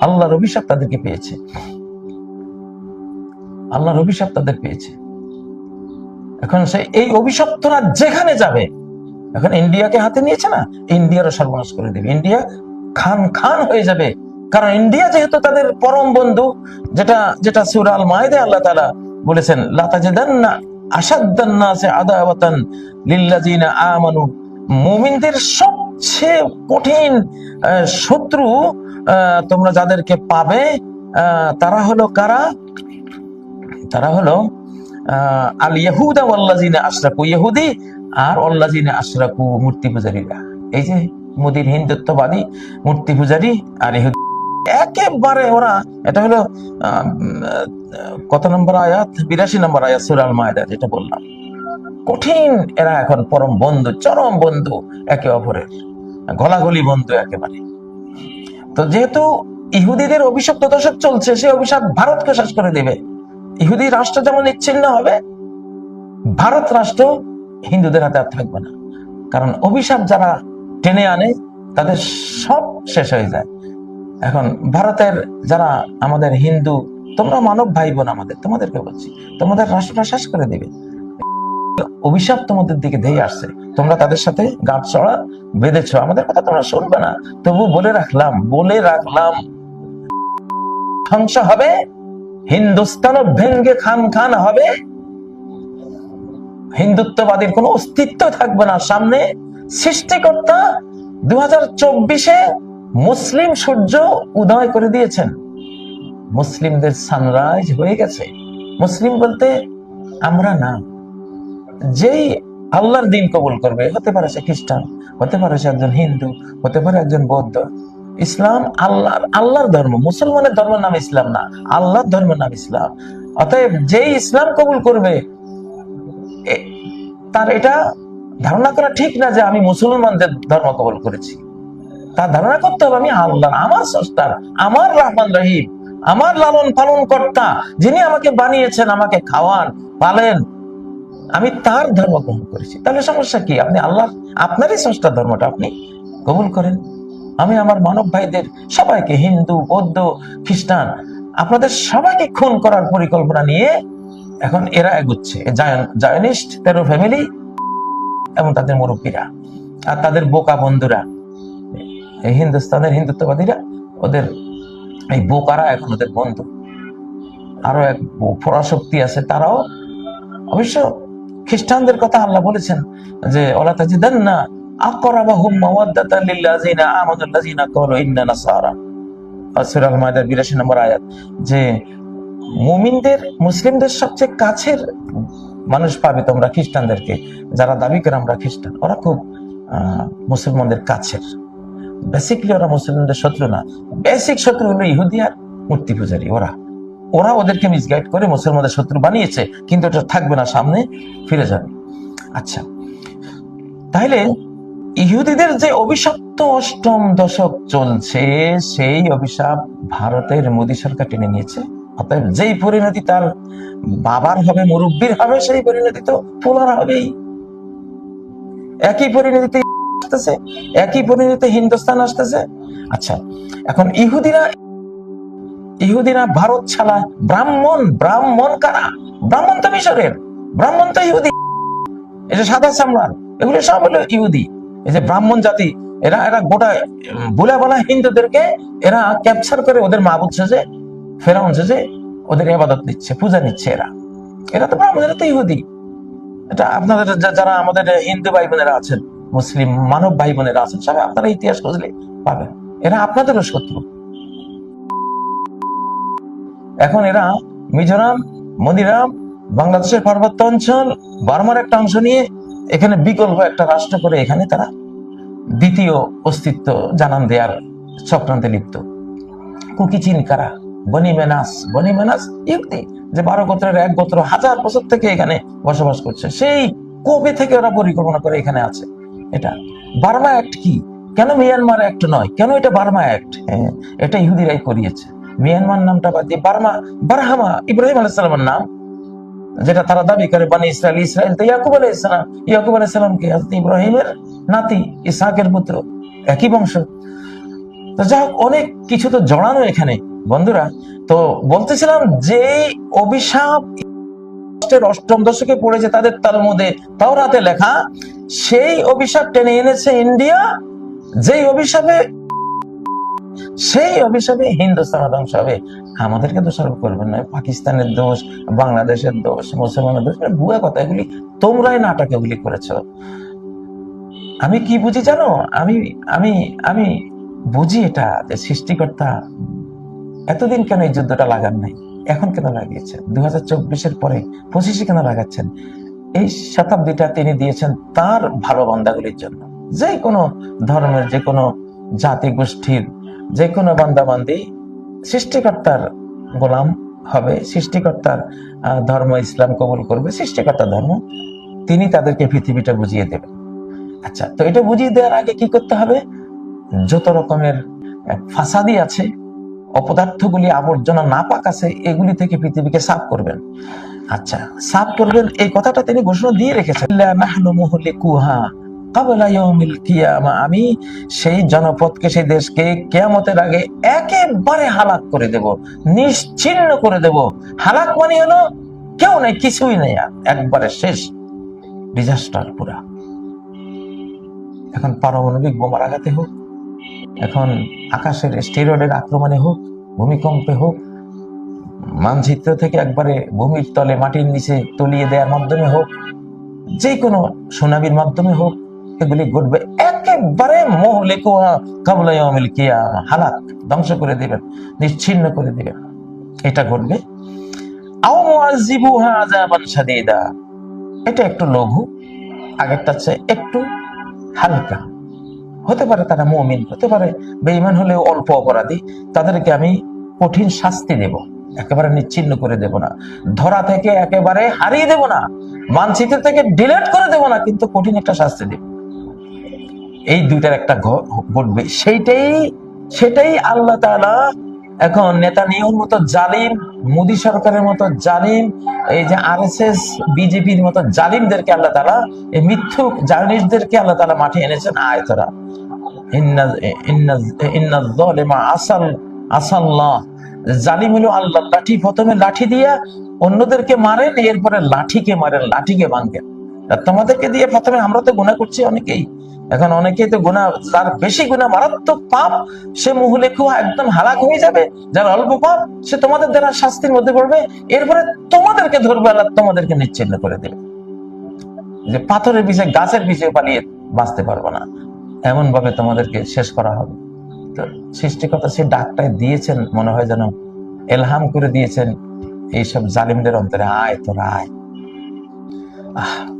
আল্লাহর অভিশাপ তাদেরকে পেয়েছে। আল্লাহর অভিশাপ তাদের পেয়েছে। এখন সে এই অভিশপ্তরা যেখানে যাবে, এখন ইন্ডিয়াকে হাতে নিয়েছে না? ইন্ডিয়ারও সর্বনাশ করে দেবে। ইন্ডিয়া খান খান হয়ে যাবে। কারণ ইন্ডিয়া যেহেতু তাদের পরম বন্ধু, যেটা যেটা সুরাল মায়দে আল্লাহ তাআলা বলেছেন, লাতাজিদান্না আসাদ্দান্নাসে আদাওয়াতান লিল্লাযিনা আমানু। মুমিনদের সবচেয়ে কঠিন শত্রু তোমরা যাদেরকে পাবে তারা হলো কারা? তারা হলো আল ইয়াহুদা ওয়াল্লাযিনা আশরাকু ইহুদি আর ওয়াল্লাযিনা আশরাকু মূর্তি পূজারীরা। এই যে মোদির হিন্দুত্ববাদী মূর্তি পূজারী আর ইহুদি। একেবারে ওরা, এটা হলো কত নম্বর আয়াত? বিরাশি নম্বর আয়াত সুরাল মায়দা যেটা বললাম। কঠিন, এরা এখন পরম বন্ধু, চরম বন্ধু একে অপরের। গলাগলি বন্ধু একেবারে। তো যেহেতু ইহুদিদের অভিশপ্ত দশক চলছে, সেই অভিশাপ ভারতকে শেষ করে দেবে। ইহুদি রাষ্ট্র যেমন নিচ্ছিন্ন হবে, ভারত রাষ্ট্র হিন্দুদের হাতে আর থাকবে না। কারণ অভিশাপ যারা টেনে আনে, তাদের সব শেষ হয়ে যায়। এখন ভারতের যারা আমাদের হিন্দু, তোমরা মানব ভাই বোন আমাদের, তোমাদেরকে বলছি, তোমাদের রাষ্ট্রটা শেষ করে দিবে। অভিশাপ তোমাদের দিকে ধেয়ে আসছে। তোমরা তাদের সাথে গাছ চড়া বেঁধেছ। আমাদের কথা তোমরা শুনবে না। তবু বলে রাখলাম বলে রাখলাম। ধ্বংস হবে। হিন্দুস্তানও ভেঙ্গে খান খান হবে। হিন্দুত্ববাদীর কোনো অস্তিত্ব থাকবে না। সামনে সৃষ্টিকর্তা দু হাজার চব্বিশে মুসলিম সূর্য উদয় করে দিয়েছেন। মুসলিমদের সানরাইজ হয়ে গেছে। মুসলিম বলতে আমরা না। যেই আল্লাহর দিন কবুল করবে, হতে পারে সে খ্রিস্টান, হতে পারে সে একজন হিন্দু, হতে পারে একজন বৌদ্ধ। ইসলাম আল্লাহ আল্লাহর ধর্ম, মুসলমানের ধর্মের নাম ইসলাম না, আল্লাহর ধর্মের নাম ইসলাম। অতএব যেই ইসলাম কবুল করবে তার এটা ধারণা করা ঠিক না যে আমি মুসলমানদের ধর্ম কবুল করেছি। তার ধারণা করতে হবে, আমি আল্লাহ আমার সস্তার আমার রহমান রহিম, আমার লালন পালন কর্তা, যিনি আমাকে বানিয়েছেন, আমাকে খাওয়ান, পালেন আমি তার ধর্ম গ্রহণ করেছি। তাহলে সমস্যা কি? আপনি আল্লাহ, আপনারই স্রষ্টা ধর্মটা আপনি কবুল করেন। আমি আমার মানব ভাইদের সবাইকে, হিন্দু, বৌদ্ধ, খ্রিস্টান, আপনাদের সবাইকে খুন করার পরিকল্পনা নিয়ে এখন এরা এগুচ্ছে। জায়নিস্ট, তেরো ফ্যামিলি এবং তাদের মুরব্বীরা আর তাদের বোকা বন্ধুরা। এই হিন্দুস্তানের হিন্দুত্ববাদীরা, ওদের এই বোকারা এখন ওদের বন্ধু। আরও এক পরাশক্তি আছে, তারাও অবশ্য খ্রিস্টানদের কথা আল্লাহ বলেছেন যে, ওলা মাইদা 82 নম্বর আয়াত, যে মুসলিমদের সবচেয়ে কাছের মানুষ পাবে তোমরা খ্রিস্টানদেরকে, যারা দাবি করে আমরা খ্রিস্টান। ওরা খুব মুসলমানদের কাছের। বেসিকলি ওরা মুসলিমদের শত্রু না। বেসিক শত্রু হলো ইহুদি আর মূর্তি পূজারী ওরা। ওরা ওদেরকে মিসগাইড করে মুসলমানদের শত্রু বানিয়েছে, কিন্তু এটা থাকবে না, সামনে ফিরে যাবে। আচ্ছা তাহলে ইহুদিদের যে অভিশপ্ত অষ্টম দশক চলছে, সেই অভিশাপ ভারতের মোদী সরকার টেনে নিয়েছে। অতএব যেই পরিণতি তার বাবার হবে, মুরব্বীর হবে, সেই পরিণতি তো পোলার হবেই। একই পরিণতিতে আসতেছে, একই পরিণতিতে হিন্দুস্তান আসতেছে। আচ্ছা এখন ইহুদিরা ইহুদিরা ভারত ছাড়া ব্রাহ্মণ ব্রাহ্মণ কারা? ব্রাহ্মণ তো মিশরের, ব্রাহ্মণ তো ইহুদি। যে সাদা চামড়ার এগুলো সব হলো ইহুদি। এই যে ব্রাহ্মণ জাতি, এরা এরা গোটা বলে বলা হিন্দুদেরকে এরা ক্যাপচার করে ওদের মাবুদ সেজে ফেরাউন সেজে ওদের ইবাদত নিচ্ছে পূজা নিচ্ছে এরা। এরা তো ব্রাহ্মণ, এরা তো ইহুদি। এটা আপনাদের যারা আমাদের হিন্দু ভাই বোনেরা আছেন, মুসলিম মানব ভাই বোনেরা আছেন, সবাই আপনারা ইতিহাস খুঁজলে পাবেন। এরা আপনাদেরও শত্রু। এখন এরা মিজোরাম মনিরাম বাংলাদেশের পার্বত্য অঞ্চল বার্মার একটা অংশ নিয়ে এখানে বিকল্প একটা রাষ্ট্র করে এখানে তারা দ্বিতীয় অস্তিত্ব জানান দেয়ার চক্রান্তে লিপ্ত। কুকিচিন কারা? বনি মেনাস। বনি মেনাস ইহুদি যে বারো গোত্রের এক গোত্র হাজার বছর থেকে এখানে বসবাস করছে। সেই কবে থেকে ওরা পরিকল্পনা করে এখানে আছে। এটা বার্মা অ্যাক্ট কি? কেন মিয়ানমার অ্যাক্ট নয়? কেন এটা বার্মা অ্যাক্ট? হ্যাঁ, এটা ইহুদিরাই করিয়েছে। মিয়ানমার নামটা বাদ দিয়ে বার্মা, বারহামা ইব্রাহিম আলাইসালামের নাম, যেটা তারা দাবি করে বানি ইসরায়েল ইসরায়েল তো ইয়াকুব আলাইসালাম ইয়াকুব আলাইসালামকে হযরত ইব্রাহিমের নাতি ইসাকের পুত্র, একই বংশ। তো যাই হোক, অনেক কিছু তো জড়ানো এখানে, বন্ধুরা। তো বলতেছিলাম যে অভিশাপ অষ্টম দশকে পড়েছে তাদের তার মধ্যে তাওরাতে লেখা, সেই অভিশাপ টেনে এনেছে ইন্ডিয়া, যেই অভিশাপে সেই অভিশাপে হিন্দুস্তান ধ্বংস হবে আমাদেরকে দোষারোপ করবেন না। পাকিস্তানের দোষ, বাংলাদেশের দোষ, মুসলমানের দোষ ভুয়া কথা এগুলি তোমরাই নাটক এগুলি করেছ। আমি কি বুঝি জানো? আমি আমি আমি বুঝি এটা যে সৃষ্টিকর্তা এতদিন কেন এই যুদ্ধটা লাগান নাই? এখন কেন লাগিয়েছেন? দুই হাজার চব্বিশের পরে পঁচিশে কেন লাগাচ্ছেন? এই শতাব্দীটা তিনি দিয়েছেন তার ভালো বান্দাগুলির জন্য। যে কোনো ধর্মের যে কোনো জাতি গোষ্ঠীর যে কোনো বান্দাবান্দি, সৃষ্টিকর্তার গোলাম হবে, সৃষ্টিকর্তার ধর্ম ইসলাম কবুল করবে, সৃষ্টিকর্তার ধর্ম তিনি তাদেরকে পৃথিবীটা বুঝিয়ে দেবেন। আচ্ছা তো এটা বুঝিয়ে দেওয়ার আগে কি করতে হবে? যত রকমের ফাসাদি আছে, অপদার্থগুলি আবর্জনা না পাক আছে, এগুলি থেকে পৃথিবীকে সাফ করবেন। আচ্ছা সাফ করবেন, এই কথাটা তিনি ঘোষণা দিয়ে রেখেছেন। আমি সেই জনপদকে, সেই দেশকে কেয়ামতের আগে একেবারে হালাক করে দেব, নিশ্চিন্ন করে দেব। হালাক মানে হলো কেউ নেই, কিছুই নেই আর, একবারে শেষ। ডিজাস্টার পুরা। এখন পারমাণবিক বোমার আঘাতে হোক, এখন আকাশের স্টেরয়েডের আক্রমণে হোক, ভূমিকম্পে হোক, মানচিত্র থেকে একবারে ভূমির তলে মাটির নিচে তলিয়ে দেওয়ার মাধ্যমে হোক যে কোনো সুনামির মাধ্যমে হোক এগুলি ঘটবে। একেবারে হালাক, ধ্বংস করে দিবেন, নিশ্চিন্ন করে দিবেন। এটা ঘটবে। এটা একটু লঘু, আগেরটা চেয়ে একটু হালকা। হতে পারে তারা মুমিন, হতে পারে বেঈমান হলেও অল্প অপরাধী। তাদেরকে আমি কঠিন শাস্তি দেব, একেবারে নিচ্ছিন্ন করে দেব না। ধরা থেকে একেবারে হারিয়ে দেব না মানচিত্র থেকে ডিলেট করে দেব না, কিন্তু কঠিন একটা শাস্তি দেব। এই দুইটার একটা ঘটবে। সেইটাই, সেটাই আল্লাহ তাআলা এখন নেতা নিয়ম মতো জালিম, মোদী সরকারের মতো জালিম, এই যে আর এস এস বিজেপির মতো জালিমদেরকে আল্লাহ তালা এই মিথ্যুক জার্নিস্টদেরকে আল্লাহ তালা মাঠে এনেছেন আয়তরা। আসাল, আসাল্লাহ। জালিম হলো আল্লাহ, লাঠি প্রথমে লাঠি দিয়া অন্যদেরকে মারেন, এরপরে লাঠিকে মারেন, লাঠিকে ভাঙেন। তোমাদেরকে দিয়ে প্রথমে আমরা তো গুণা করছি অনেকেই। এখন অনেকেই তো গুণা যার বেশি গুণা মারাত্মক পাপ সে মুহলে খুব একদম হালাক হয়ে যাবে। যার অল্প পাপ, সে তোমাদের দ্বারা শাস্তির মধ্যে পড়বে। এরপরে তোমাদেরকে ধরবে আল্লাহ তোমাদেরকে নিচ্ছিন্ন করে দেবে। যে পাথরের পিছিয়ে গাছের পিছিয়ে পালিয়ে বাঁচতে পারব না। এমন ভাবে তোমাদেরকে শেষ করা হবে। তো সৃষ্টিকর্তা সে ডাকটাই দিয়েছেন, মনে হয় যেন এলহাম করে দিয়েছেন। এইসব জালিমদের অন্তরে আয়, তোরা আয়। আহ